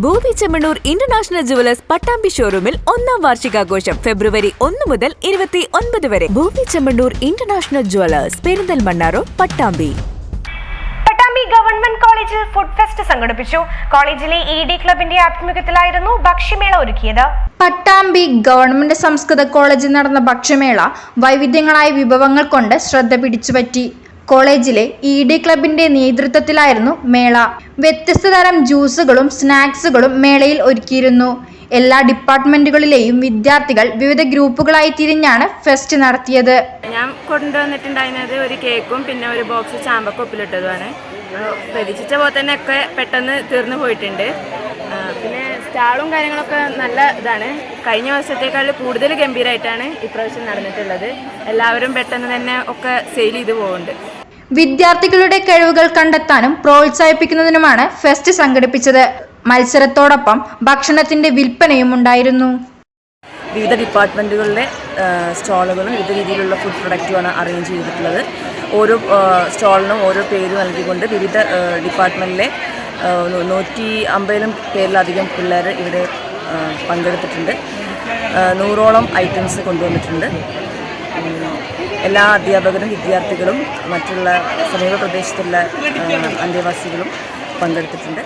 ഭൂമി Chemmanur international jewellers Pattambi ഷോറൂമിൽ ഒന്നാം വാർഷികാഘോഷം ഫെബ്രുവരി ഒന്ന് മുതൽ ഇരുപത്തി ഒൻപത് വരെ. ഭൂമി Chemmanur international jewellers Perinthalmanna road Pattambi. Pattambi government കോളേജിൽ ഫുഡ് ഫെസ്റ്റ് സംഘടിപ്പിച്ചു. കോളേജിലെ ഇ ഡി ക്ലബിന്റെ ആഭിമുഖ്യത്തിലായിരുന്നു ഭക്ഷ്യമേള ഒരുക്കിയത്. പട്ടാമ്പി ഗവൺമെന്റ് സംസ്കൃത കോളേജിൽ നടന്ന ഭക്ഷ്യമേള വൈവിധ്യങ്ങളായ വിഭവങ്ങൾ കൊണ്ട് ശ്രദ്ധ പിടിച്ചുപറ്റി. കോളേജിലെ ഇ ഡി ക്ലബിന്റെ നേതൃത്വത്തിലായിരുന്നു മേള. വ്യത്യസ്ത തരം ജ്യൂസുകളും സ്നാക്സുകളും മേളയിൽ ഒരുക്കിയിരുന്നു. എല്ലാ ഡിപ്പാർട്ട്മെന്റുകളിലെയും വിദ്യാർത്ഥികൾ വിവിധ ഗ്രൂപ്പുകളായി തിരിഞ്ഞാണ് ഫെസ്റ്റ് നടത്തിയത്. ഞാൻ കൊണ്ടുവന്നിട്ടുണ്ടായിരുന്നത് ഒരു കേക്കും പിന്നെ ഒരു ബോക്സ് ചാമ്പക്കൊപ്പിലിട്ടതുമാണ് പ്രതീക്ഷിച്ച പോലെ തന്നെ ഒക്കെ പെട്ടെന്ന് തീർന്നു പോയിട്ടുണ്ട്. പിന്നെ സ്റ്റാളും കാര്യങ്ങളൊക്കെ നല്ല ഇതാണ്. കഴിഞ്ഞ വർഷത്തേക്കാൾ കൂടുതൽ ഗംഭീരമായിട്ടാണ് ഇപ്രാവശ്യം നടന്നിട്ടുള്ളത്. എല്ലാവരും പെട്ടെന്ന് തന്നെ ഒക്കെ സെയിൽ ചെയ്ത് പോകുന്നുണ്ട് വിദ്യാർത്ഥികളുടെ കഴിവുകൾ കണ്ടെത്താനും പ്രോത്സാഹിപ്പിക്കുന്നതിനുമാണ് ഫെസ്റ്റ് സംഘടിപ്പിച്ചത്. മത്സരത്തോടൊപ്പം ഭക്ഷണത്തിന്റെ വിൽപ്പനയും ഉണ്ടായിരുന്നു. വിവിധ ഡിപ്പാർട്ട്മെന്റുകളിലെ സ്റ്റാളുകളും വിവിധ രീതിയിലുള്ള ഫുഡ് പ്രൊഡക്റ്റുമാണ് അറേഞ്ച് ചെയ്തിട്ടുള്ളത്. ഓരോ സ്റ്റാളിനും ഓരോ പേര് നൽകിക്കൊണ്ട് വിവിധ ഡിപ്പാർട്ട്മെന്റിലെ ഡിപ്പാർട്ട്മെന്റിലെ നൂറ്റി അമ്പതിലും പേരിലധികം പിള്ളേർ ഇവിടെ പങ്കെടുത്തിട്ടുണ്ട്. നൂറോളം ഐറ്റംസ് കൊണ്ടുവന്നിട്ടുണ്ട്. എല്ലാ അധ്യാപകരും വിദ്യാർത്ഥികളും മറ്റുള്ള സമീപ പ്രദേശത്തുള്ള അന്തേവാസികളും പങ്കെടുത്തിട്ടുണ്ട്.